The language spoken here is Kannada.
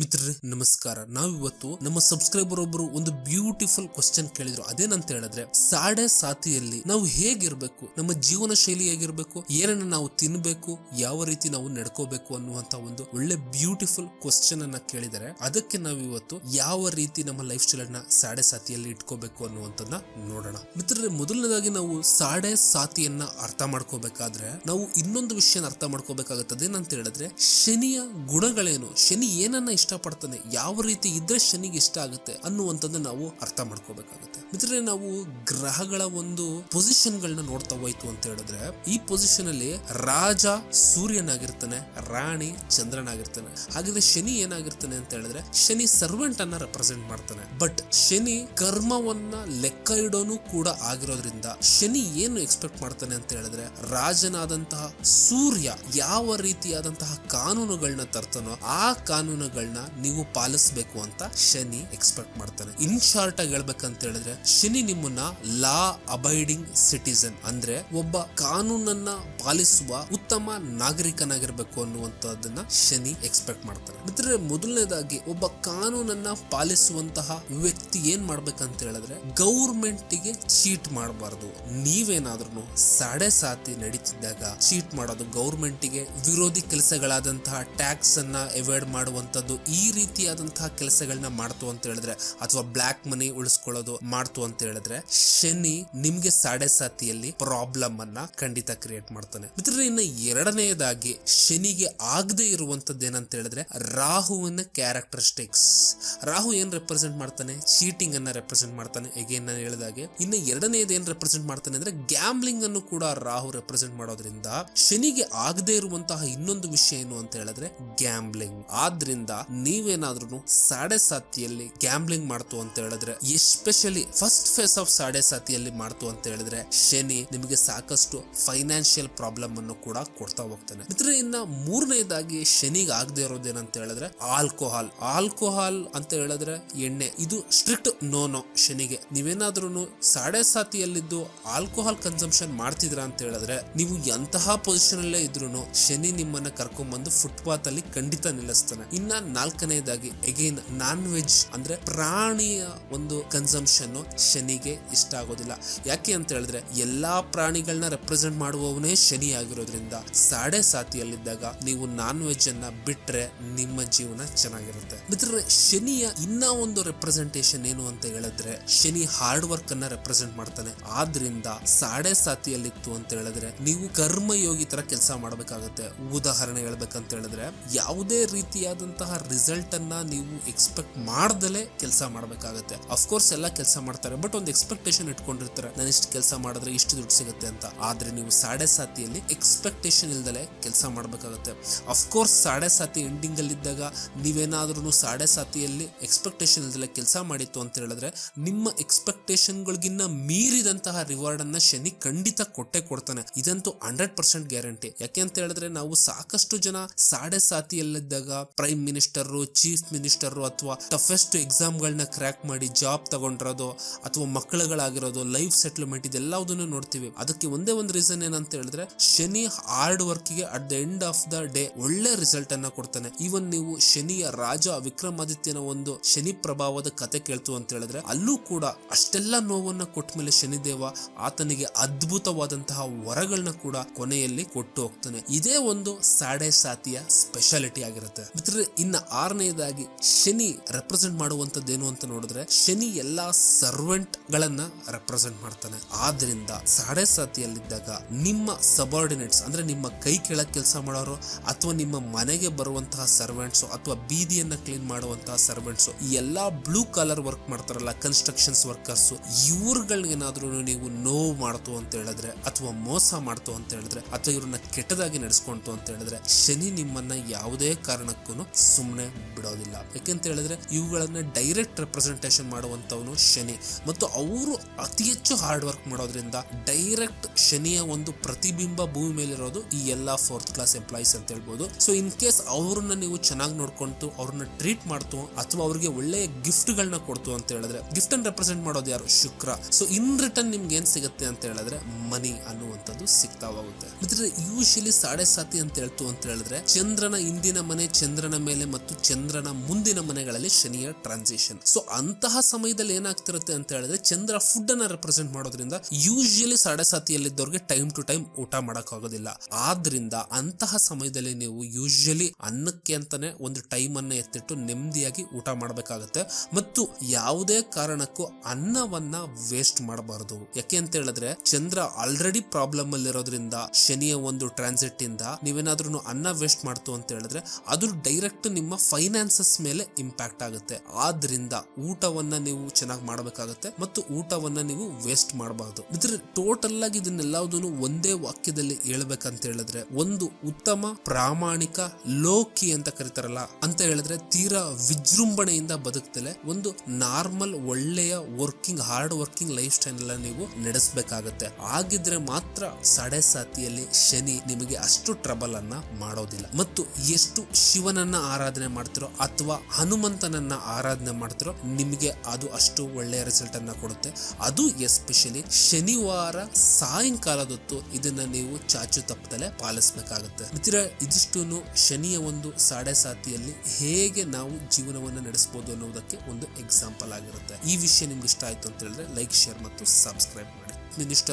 ಮಿತ್ರರೇ, ನಮಸ್ಕಾರ. ನಾವಿವತ್ತು ನಮ್ಮ ಸಬ್ಸ್ಕ್ರೈಬರ್ ಒಬ್ಬರು ಒಂದು ಬ್ಯೂಟಿಫುಲ್ ಕ್ವಶನ್ ಕೇಳಿದ್ರು. ಅದೇನಂತ ಹೇಳಿದ್ರೆ, ಸಾಡೆ ಸಾತಿಯಲ್ಲಿ ನಾವು ಹೇಗಿರ್ಬೇಕು, ನಮ್ಮ ಜೀವನ ಶೈಲಿ ಹೇಗಿರ್ಬೇಕು ಏನನ್ನ ನಾವು ತಿನ್ಬೇಕು, ಯಾವ ರೀತಿ ನಾವು ನಡ್ಕೋಬೇಕು ಅನ್ನುವಂತ ಒಂದು ಒಳ್ಳೆ ಬ್ಯೂಟಿಫುಲ್ ಕ್ವಶನ್ ಅನ್ನ ಕೇಳಿದರೆ, ಅದಕ್ಕೆ ನಾವು ಇವತ್ತು ಯಾವ ರೀತಿ ನಮ್ಮ ಲೈಫ್ ಸ್ಟೈಲ್ ಅನ್ನ ಸಾಡೆ ಸಾತಿಯಲ್ಲಿ ಇಟ್ಕೋಬೇಕು ಅನ್ನುವಂಥದ್ದನ್ನ ನೋಡೋಣ. ಮಿತ್ರರೇ, ಮೊದಲನೇದಾಗಿ ನಾವು ಸಾಡೆ ಸಾತಿಯನ್ನ ಅರ್ಥ ಮಾಡ್ಕೋಬೇಕಾದ್ರೆ, ನಾವು ಇನ್ನೊಂದು ವಿಷಯನ ಅರ್ಥ ಮಾಡ್ಕೋಬೇಕಾಗುತ್ತದೆ ಏನಂತ ಹೇಳಿದ್ರೆ, ಶನಿಯ ಗುಣಗಳೇನು, ಶನಿ ಏನನ್ನ ಇಷ್ಟಪಡ್ತಾನೆ ಯಾವ ರೀತಿ ಇದ್ರೆ ಶನಿಗೆ ಇಷ್ಟ ಆಗುತ್ತೆ ಅನ್ನುವಂಥದ್ದನ್ನ ನಾವು ಅರ್ಥ ಮಾಡ್ಕೋಬೇಕಾಗುತ್ತೆ. ಮಿತ್ರರೇ, ನಾವು ಗ್ರಹಗಳ ಒಂದು ಪೊಸಿಷನ್ ಗಳನ್ನ ನೋಡ್ತಾ ಹೋಯ್ತು ಅಂತ ಹೇಳಿದ್ರೆ, ಈ ಪೊಸಿಷನ್ ಅಲ್ಲಿ ರಾಜ ಸೂರ್ಯನಾಗಿರ್ತಾನೆ, ರಾಣಿ ಚಂದ್ರನಾಗಿರ್ತಾನೆ. ಹಾಗಿದ್ರೆ ಶನಿ ಏನಾಗಿರ್ತಾನೆ ಅಂತ ಹೇಳಿದ್ರೆ, ಶನಿ ಸರ್ವೆಂಟ್ ಅನ್ನ ರೆಪ್ರೆಸೆಂಟ್ ಮಾಡ್ತಾನೆ. ಬಟ್ ಶನಿ ಕರ್ಮವನ್ನ ಲೆಕ್ಕ ಇಡೋನು ಕೂಡ ಆಗಿರೋದ್ರಿಂದ, ಶನಿ ಏನು ಎಕ್ಸ್ಪೆಕ್ಟ್ ಮಾಡ್ತಾನೆ ಅಂತ ಹೇಳಿದ್ರೆ, ರಾಜನಾದಂತಹ ಸೂರ್ಯ ಯಾವ ರೀತಿಯಾದಂತಹ ಕಾನೂನುಗಳನ್ನ ತರ್ತಾನೋ ಆ ಕಾನೂನುಗಳನ್ನ ನೀವು ಪಾಲಿಸಬೇಕು ಅಂತ ಶನಿ ಎಕ್ಸ್ಪೆಕ್ಟ್ ಮಾಡ್ತಾನೆ. ಇನ್ ಶಾರ್ಟ್ ಆಗಿ ಹೇಳ್ಬೇಕಂತ ಹೇಳಿದ್ರೆ, ಶನಿ ನಿಮ್ಮನ್ನ ಲಾ ಅಬೈಡಿಂಗ್ ಸಿಟಿಸನ್ ಅಂದ್ರೆ ಒಬ್ಬ ಕಾನೂನನ್ನ ಪಾಲಿಸುವ ಉತ್ತಮ ನಾಗರಿಕನಾಗಿರ್ಬೇಕು ಅನ್ನುವಂತದನ್ನ ಶನಿ ಎಕ್ಸ್ಪೆಕ್ಟ್ ಮಾಡ್ತಾನೆ ಮಿತ್ರರೇ ಮೊದಲನೇದಾಗಿ ಒಬ್ಬ ಕಾನೂನನ್ನ ಪಾಲಿಸುವಂತಹ ವ್ಯಕ್ತಿ ಏನ್ ಮಾಡ್ಬೇಕಂತ ಹೇಳಿದ್ರೆ ಗೌರ್ಮೆಂಟ್ಗೆ ಚೀಟ್ ಮಾಡಬಾರ್ದು. ನೀವೇನಾದ್ರೂ ಸಾಡೆ ಸಾತಿ ನಡೀತಿದ್ದಾಗ ಚೀಟ್ ಮಾಡೋದು ಗೌರ್ಮೆಂಟ್ಗೆ ವಿರೋಧಿ ಕೆಲಸಗಳಾದಂತಹ ಟ್ಯಾಕ್ಸ್ ಅನ್ನ ಅವಾಯ್ಡ್ ಮಾಡುವಂತದ್ದು ಈ ರೀತಿಯಾದಂತಹ ಕೆಲಸಗಳನ್ನ ಮಾಡ್ತು ಅಂತ ಹೇಳಿದ್ರೆ ಅಥವಾ ಬ್ಲಾಕ್ ಮನಿ ಉಳಿಸ್ಕೊಳ್ಳೋದು ಮಾಡ್ತು ಅಂತ ಹೇಳಿದ್ರೆ ಶನಿ ನಿಮ್ಗೆ ಸಾಡೆ ಸಾತಿಯಲ್ಲಿ ಪ್ರಾಬ್ಲಮ್ ಅನ್ನ ಖಂಡಿತ ಕ್ರಿಯೇಟ್ ಮಾಡ್ತಾನೆ. ಮಿತ್ರರೇ ಇನ್ನು ಎರಡನೆಯದಾಗಿ ಶನಿಗೆ ಆಗದೆ ಇರುವಂತದ್ದು ಏನಂತ ಹೇಳಿದ್ರೆ ರಾಹುವಿನ ಕ್ಯಾರೆಕ್ಟರಿಸ್ಟಿಕ್ಸ್ ರಾಹು ಏನ್ ರೆಪ್ರೆಸೆಂಟ್ ಮಾಡ್ತಾನೆ? ಚೀಟಿಂಗ್ ಅನ್ನ ರೆಪ್ರೆಸೆಂಟ್ ಮಾಡ್ತಾನೆ. ಎಗೇನ್ ನಾನು ಹೇಳಿದಾಗೆ ಇನ್ನು ಎರಡನೇದು ಏನ್ ರೆಪ್ರೆಸೆಂಟ್ ಮಾಡ್ತಾನೆ ಅಂದ್ರೆ ಗ್ಯಾಮ್ಲಿಂಗ್ ಅನ್ನು ಕೂಡ ರಾಹು ರೆಪ್ರೆಸೆಂಟ್ ಮಾಡೋದ್ರಿಂದ ಶನಿಗೆ ಆಗದೆ ಇರುವಂತಹ ಇನ್ನೊಂದು ವಿಷಯ ಏನು ಅಂತ ಹೇಳಿದ್ರೆ ಗ್ಯಾಮ್ಲಿಂಗ್ ಆದ್ರಿಂದ ನೀವೇನಾದ್ರೂ ಸಾಡೆ ಸಾತಿಯಲ್ಲಿ ಗ್ಯಾಮ್ಲಿಂಗ್ ಮಾಡ್ತು ಅಂತ ಹೇಳಿದ್ರೆ especially first phase of Sade ಸಾತಿಯಲ್ಲಿ ಮಾಡ್ತು ಅಂತ ಹೇಳಿದ್ರೆ ಶನಿ ನಿಮಗೆ ಸಾಕಷ್ಟು ಫೈನಾನ್ಷಿಯಲ್ ಪ್ರಾಬ್ಲಮ್ ಅನ್ನು ಕೂಡ ಕೊಡ್ತಾ ಹೋಗ್ತಾನೆ. ಮಿತ್ರ ಇನ್ನ ಮೂರನೇದಾಗಿ ಶನಿಗೆ ಆಗದೆ ಇರೋದೇನಂತ ಹೇಳಿದ್ರೆ ಆಲ್ಕೋಹಾಲ್. ಆಲ್ಕೋಹಾಲ್ ಅಂತ ಹೇಳಿದ್ರೆ ಎಣ್ಣೆ. ಇದು ಸ್ಟ್ರಿಕ್ಟ್ ನೋ ಶನಿಗೆ. ನೀವೇನಾದ್ರೂ ಸಾಡೆ ಸಾತಿಯಲ್ಲಿದ್ದು ಆಲ್ಕೋಹಾಲ್ ಕನ್ಸಂಪ್ಷನ್ ಮಾಡ್ತಿದ್ರ ಅಂತ ಹೇಳಿದ್ರೆ ನೀವು ಎಂತಹ ಪೊಸಿಷನ್ ಅಲ್ಲೇ ಇದ್ರು ಶನಿ ನಿಮ್ಮನ್ನ ಕರ್ಕೊಂಡ್ ಬಂದು ಫುಟ್ಪಾತ್ ಅಲ್ಲಿ ಖಂಡಿತ ನಿಲ್ಲಿಸ್ತಾನೆ. ಇನ್ನ ನಾಲ್ಕನೇದಾಗಿ ಅಗೇನ್ ನಾನ್ ವೆಜ್ ಅಂದ್ರೆ ಪ್ರಾಣಿಯ ಒಂದು ಕನ್ಸಂಪ್ಷನ್ ಶನಿಗೆ ಇಷ್ಟ ಆಗೋದಿಲ್ಲ. ಯಾಕೆ ಅಂತ ಹೇಳಿದ್ರೆ ಎಲ್ಲಾ ಪ್ರಾಣಿಗಳನ್ನ ರೆಪ್ರೆಸೆಂಟ್ ಮಾಡುವವನೇ ಶನಿ ಆಗಿರೋದ್ರಿಂದ ಸಾಡೆ ಸಾತಿಯಲ್ಲಿದ್ದಾಗ ನೀವು ನಾನ್ ವೆಜ್ ಅನ್ನ ಬಿಟ್ರೆ ನಿಮ್ಮ ಜೀವನ ಚೆನ್ನಾಗಿರುತ್ತೆ. ಮಿತ್ರರೇ, ಶನಿಯ ಇನ್ನ ಒಂದು ರೆಪ್ರೆಸೆಂಟೇಷನ್ ಏನು ಅಂತ ಹೇಳಿದ್ರೆ, ಶನಿ ಹಾರ್ಡ್ ವರ್ಕ್ ಅನ್ನ ರೆಪ್ರೆಸೆಂಟ್ ಮಾಡ್ತಾನೆ. ಆದ್ರಿಂದ ಸಾಡೆ ಸಾತಿಯಲ್ಲಿತ್ತು ಅಂತ ಹೇಳಿದ್ರೆ, ನೀವು ಕರ್ಮಯೋಗಿ ತರ ಕೆಲಸ ಮಾಡಬೇಕಾಗತ್ತೆ. ಉದಾಹರಣೆ ಹೇಳ್ಬೇಕಂತ ಹೇಳಿದ್ರೆ, ಯಾವುದೇ ರೀತಿಯಾದಂತಹ ರಿಸಲ್ಟ್ ಅನ್ನ ನೀವು ಎಕ್ಸ್ಪೆಕ್ಟ್ ಮಾಡ್ದಲೇ ಕೆಲಸ ಮಾಡಬೇಕಾಗತ್ತೆ. ಅಫ್ಕೋರ್ಸ್ ಎಲ್ಲ ಕೆಲಸ ಮಾಡ್ತಾರೆ ಬಟ್ ಒಂದು ಎಕ್ಸ್ಪೆಕ್ಟೇಷನ್ ಇಟ್ಕೊಂಡಿರ್ತಾರೆ. ನಾನು ಇಷ್ಟು ಕೆಲಸ ಮಾಡಿದ್ರೆ ಇಷ್ಟು ದುಡ್ಡು ಸಿಗುತ್ತೆ ಅಂತ. ಆದ್ರೆ ನೀವು ಸಾಡೆ ಸಾತಿಯಲ್ಲಿ ಎಕ್ಸ್ಪೆಕ್ಟೇಷನ್ ಇಲ್ದಲೆ ಕೆಲಸ ಮಾಡಬೇಕಾಗುತ್ತೆ. ಅಫ್ಕೋರ್ಸ್ ಸಾಡೆ ಸಾತಿ ಎಂಡಿಂಗಲ್ಲಿದ್ದಾಗ ನೀವೇನಾದ್ರೂ ಸಾಡೆ ಸಾತಿಯಲ್ಲಿ ಎಕ್ಸ್ಪೆಕ್ಟೇಷನ್ ಇಲ್ದಲೆ ಕೆಲಸ ಮಾಡಿತ್ತು ಅಂತ ಹೇಳಿದ್ರೆ, ನಿಮ್ಮ ಎಕ್ಸ್ಪೆಕ್ಟೇಷನ್ಗಳಿಗಿನ್ನ ಮೀರಿದಂತಹ ರಿವಾರ್ಡ್ ಅನ್ನ ಶನಿ ಖಂಡಿತ ಕೊಟ್ಟೆ ಕೊಡ್ತಾನೆ. ಇದಂತೂ ಹಂಡ್ರೆಡ್ ಪರ್ಸೆಂಟ್ ಗ್ಯಾರಂಟಿ ಯಾಕೆ ಅಂತ ಹೇಳಿದ್ರೆ, ನಾವು ಸಾಕಷ್ಟು ಜನ ಸಾಡೆ ಸಾತಿಯಲ್ಲಿದ್ದಾಗ ಪ್ರೈಮ್ ಮಿನಿಸ್ಟರ್ ಚೀಫ್ ಮಿನಿಸ್ಟರ್ ಅಥವಾ ಟಫೆಸ್ಟ್ ಎಕ್ಸಾಮ್ಗಳನ್ನ ಕ್ರ್ಯಾಕ್ ಮಾಡಿ ಜಾಬ್ ತಗೊಂಡಿರೋದು ಅಥವಾ ಮಕ್ಕಳುಗಳಾಗಿರೋದು ಲೈಫ್ ಸೆಟ್ಲ್ಮೆಂಟ್ ಇದೆಲ್ಲದನ್ನು ನೋಡ್ತೀವಿ. ಅದಕ್ಕೆ ಒಂದೇ ಒಂದು ರೀಸನ್ ಏನಂತ ಹೇಳಿದ್ರೆ, Shani hard ವರ್ಕ್ಗೆ at the end of the day ಒಳ್ಳೆ ರಿಸಲ್ಟ್ ಅನ್ನ ಕೊಡ್ತಾನೆ. ಈವನ್ ನೀವು ಶನಿಯ ರಾಜ ವಿಕ್ರಮಾದಿತ್ಯನ ಒಂದು ಶನಿ ಪ್ರಭಾವದ ಕತೆ ಕೇಳ್ತು ಅಂತ ಹೇಳಿದ್ರೆ ಅಲ್ಲೂ ಕೂಡ ಅಷ್ಟೆಲ್ಲ ನೋವನ್ನ ಕೊಟ್ಟ ಮೇಲೆ ಶನಿದೇವ ಆತನಿಗೆ ಅದ್ಭುತವಾದಂತಹ ವರಗಳನ್ನ ಕೂಡ ಕೊನೆಯಲ್ಲಿ ಕೊಟ್ಟು ಹೋಗ್ತಾನೆ. ಇದೇ ಒಂದು ಸಾಡೆ ಸಾತಿಯ ಸ್ಪೆಷಾಲಿಟಿ ಆಗಿರುತ್ತೆ. ಮಿತ್ರರೇ, ಇನ್ನ ಆರನೇದಾಗಿ ಶನಿ ರೆಪ್ರೆಸೆಂಟ್ ಮಾಡುವಂತದ್ದೇನು ಅಂತ ನೋಡಿದ್ರೆ ಶನಿ ಎಲ್ಲಾ ಸರ್ವೆಂಟ್ ಗಳನ್ನ ರೆಪ್ರೆಸೆಂಟ್ ಮಾಡ್ತಾನೆ. ಆದ್ರಿಂದ ಸಾಡೆ ಸಾತಿಯಲ್ಲಿದ್ದಾಗ ನಿಮ್ಮ ಸಬಾರ್ಡಿನೇಟ್ಸ್ ಅಂದ್ರೆ ನಿಮ್ಮ ಕೈ ಕೆಳಗೆ ಕೆಲಸ ಮಾಡೋರು ಅಥವಾ ನಿಮ್ಮ ಮನೆಗೆ ಬರುವಂತಹ ಸರ್ವೆಂಟ್ಸು ಅಥವಾ ಬೀದಿಯನ್ನು ಕ್ಲೀನ್ ಮಾಡುವಂತಹ ಸರ್ವೆಂಟ್ಸು ಈ ಎಲ್ಲ ಬ್ಲೂ ಕಲರ್ ವರ್ಕ್ ಮಾಡ್ತಾರಲ್ಲ ಕನ್ಸ್ಟ್ರಕ್ಷನ್ಸ್ ವರ್ಕರ್ಸು ಇವ್ರುಗಳಿಗೇನಾದ್ರೂ ನೀವು ನೋವು ಮಾಡ್ತು ಅಂತ ಹೇಳಿದ್ರೆ, ಅಥವಾ ಮೋಸ ಮಾಡ್ತು ಅಂತ ಹೇಳಿದ್ರೆ, ಅಥವಾ ಇವ್ರನ್ನ ಕೆಟ್ಟದಾಗಿ ನಡೆಸ್ಕೊಂತು ಅಂತ ಹೇಳಿದ್ರೆ, ಶನಿ ನಿಮ್ಮನ್ನ ಯಾವುದೇ ಕಾರಣಕ್ಕೂ ಸುಮ್ಮನೆ ಬಿಡೋದಿಲ್ಲ. ಯಾಕೆಂತ ಹೇಳಿದ್ರೆ ಇವುಗಳನ್ನ ಡೈರೆಕ್ಟ್ ರೆಪ್ರೆಸೆಂಟೇಷನ್ ಮಾಡುವಂತವನು ಶನಿ. ಮತ್ತು ಅವರು ಅತಿ ಹೆಚ್ಚು ಹಾರ್ಡ್ ವರ್ಕ್ ಮಾಡೋದ್ರಿಂದ ಡೈರೆಕ್ಟ್ ಶನಿಯ ಒಂದು ಪ್ರತಿಬಿಂಬ ಭೂಮಿ ಮೇಲಿರೋದ್ರಿಂದ ಮಾಡೋದು ಈ ಎಲ್ಲಾ ಫೋರ್ತ್ ಕ್ಲಾಸ್ ಎಂಪ್ಲಾಯೀಸ್ ಅಂತ ಹೇಳ್ಬೋದು. ಸೊ ಇನ್ ಕೇಸ್ ಅವ್ರನ್ನ ನೀವು ಚೆನ್ನಾಗಿ ನೋಡ್ಕೊಂತು, ಅವ್ರನ್ನ ಟ್ರೀಟ್ ಮಾಡ್ತು, ಅಥವಾ ಅವ್ರಿಗೆ ಒಳ್ಳೆಯ ಗಿಫ್ಟ್ ಗಳನ್ನ ಕೊಡ್ತು ಅಂತ ಹೇಳಿದ್ರೆ ಗಿಫ್ಟ್ ಅನ್ನು ರೆಪ್ರೆಸೆಂಟ್ ಮಾಡೋದು ಯಾರು? ಶುಕ್ರ. ಸೊ ಇನ್ ರಿಟರ್ನ್ ನಿಮ್ಗೆ ಏನ್ ಸಿಗುತ್ತೆ ಅಂತ ಹೇಳಿದ್ರೆ ಮನಿ ಅನ್ನುವಂಥದ್ದು ಸಿಗ್ತಾ ಹೋಗುತ್ತೆ ಮಿತ್ರ ಯೂಶಲಿ ಸಾಡೆ ಸಾತಿ ಅಂತ ಹೇಳ್ತು ಅಂತ ಹೇಳಿದ್ರೆ, ಚಂದ್ರನ ಇಂದಿನ ಮನೆ, ಚಂದ್ರನ ಮೇಲೆ ಮತ್ತು ಚಂದ್ರನ ಮುಂದಿನ ಮನೆಗಳಲ್ಲಿ ಶನಿಯ ಟ್ರಾನ್ಸಿಷನ್ ಸೊ ಅಂತಹ ಸಮಯದಲ್ಲಿ ಏನಾಗ್ತಿರುತ್ತೆ ಅಂತ ಹೇಳಿದ್ರೆ, ಚಂದ್ರ ಫುಡ್ ಅನ್ನ ರೆಪ್ರೆಸೆಂಟ್ ಮಾಡೋದ್ರಿಂದ ಯೂಶಲಿ ಸಾಡೆ ಸಾತಿಯಲ್ಲಿದ್ದವ್ರಿಗೆ ಟೈಮ್ ಟು ಟೈಮ್ ಊಟ ಮಾಡಕ್ ಆಗೋದಿಲ್ಲ ಆದ್ರಿಂದ ಅಂತಹ ಸಮಯದಲ್ಲಿ ನೀವು ಯೂಶಲಿ ಅನ್ನಕ್ಕೆ ಅಂತಾನೆ ಒಂದು ಟೈಮ್ ಅನ್ನ ಎತ್ತಿಟ್ಟು ನೆಮ್ಮದಿಯಾಗಿ ಊಟ ಮಾಡಬೇಕಾಗತ್ತೆ. ಮತ್ತು ಯಾವುದೇ ಕಾರಣಕ್ಕೂ ಅನ್ನವನ್ನ ವೇಸ್ಟ್ ಮಾಡಬಾರದು. ಯಾಕೆ ಅಂತ ಹೇಳಿದ್ರೆ, ಚಂದ್ರ ಆಲ್ರೆಡಿ ಪ್ರಾಬ್ಲಮ್ ಅಲ್ಲಿರೋದ್ರಿಂದ, ಶನಿಯ ಒಂದು ಟ್ರಾನ್ಸಿಟ್ ಇಂದ ನೀವೇನಾದ್ರೂ ಅನ್ನ ವೇಸ್ಟ್ ಮಾಡ್ತು ಅಂತ ಹೇಳಿದ್ರೆ, ಅದು ಡೈರೆಕ್ಟ್ ನಿಮ್ಮ ಫೈನಾನ್ಸಸ್ ಮೇಲೆ ಇಂಪ್ಯಾಕ್ಟ್ ಆಗುತ್ತೆ. ಆದ್ರಿಂದ ಊಟವನ್ನ ನೀವು ಚೆನ್ನಾಗಿ ಮಾಡಬೇಕಾಗತ್ತೆ ಮತ್ತು ಊಟವನ್ನ ನೀವು ವೇಸ್ಟ್ ಮಾಡಬಾರದು. ಇದ್ರೆ ಟೋಟಲ್ ಆಗಿ ಇದನ್ನೆಲ್ಲದನ್ನು ಒಂದೇ ವಾಕ್ಯದಲ್ಲಿ ಹೇಳ್ಬೇಕಂತ ಹೇಳಿದ್ರೆ ಒಂದು ಉತ್ತಮ ಪ್ರಾಮಾಣಿಕ ಲೋಕಿ ಅಂತ ಕರೀತಾರಲ್ಲ ಅಂತ ಹೇಳಿದ್ರೆ ತೀರಾ ವಿಜೃಂಭಣೆಯಿಂದ ಬದುಕ್ತಲೆ ಒಂದು ನಾರ್ಮಲ್ ಒಳ್ಳೆಯ working, hard working life style ಎಲ್ಲ ನೀವು ನಡೆಸಬೇಕಾಗತ್ತೆ. ಆಗಿದ್ರೆ ಮಾತ್ರ ಸಡೆ ಸಾತಿಯಲ್ಲಿ ಶನಿ ನಿಮಗೆ ಅಷ್ಟು ಟ್ರಬಲ್ ಅನ್ನ ಮಾಡೋದಿಲ್ಲ. ಮತ್ತು ಎಷ್ಟು ಶಿವನನ್ನ ಆರಾಧನೆ ಮಾಡ್ತಿರೋ ಅಥವಾ ಹನುಮಂತನನ್ನ ಆರಾಧನೆ ಮಾಡ್ತಿರೋ ನಿಮಗೆ ಅದು ಅಷ್ಟು ಒಳ್ಳೆಯ ರಿಸಲ್ಟ್ ಅನ್ನ ಕೊಡುತ್ತೆ. ಅದು ಎಸ್ಪೆಷಲಿ ಶನಿವಾರ ಸಾಯಂಕಾಲದೊತ್ತು ಇದನ್ನ ನೀವು ಚಾಚು ತಪ್ಪದಲೆ ಪಾಲಿಸಬೇಕಾಗುತ್ತೆ. ಮಿತ್ರ ಇದಿಷ್ಟು ಶನಿಯ ಒಂದು ಸಾಡೆ ಸಾತಿಯಲ್ಲಿ ಹೇಗೆ ನಾವು ಜೀವನವನ್ನು ನಡೆಸಬಹುದು ಅನ್ನೋದಕ್ಕೆ ಒಂದು ಎಕ್ಸಾಂಪಲ್ ಆಗಿರುತ್ತೆ. ಈ ವಿಷಯ ನಿಮ್ಗೆ ಇಷ್ಟ ಆಯ್ತು ಅಂತ ಹೇಳಿದ್ರೆ ಲೈಕ್ ಶೇರ್ ಮತ್ತು ಸಬ್ಸ್ಕ್ರೈಬ್ ಮಾಡಿ. ಮಿನಿಸ್ಟರ್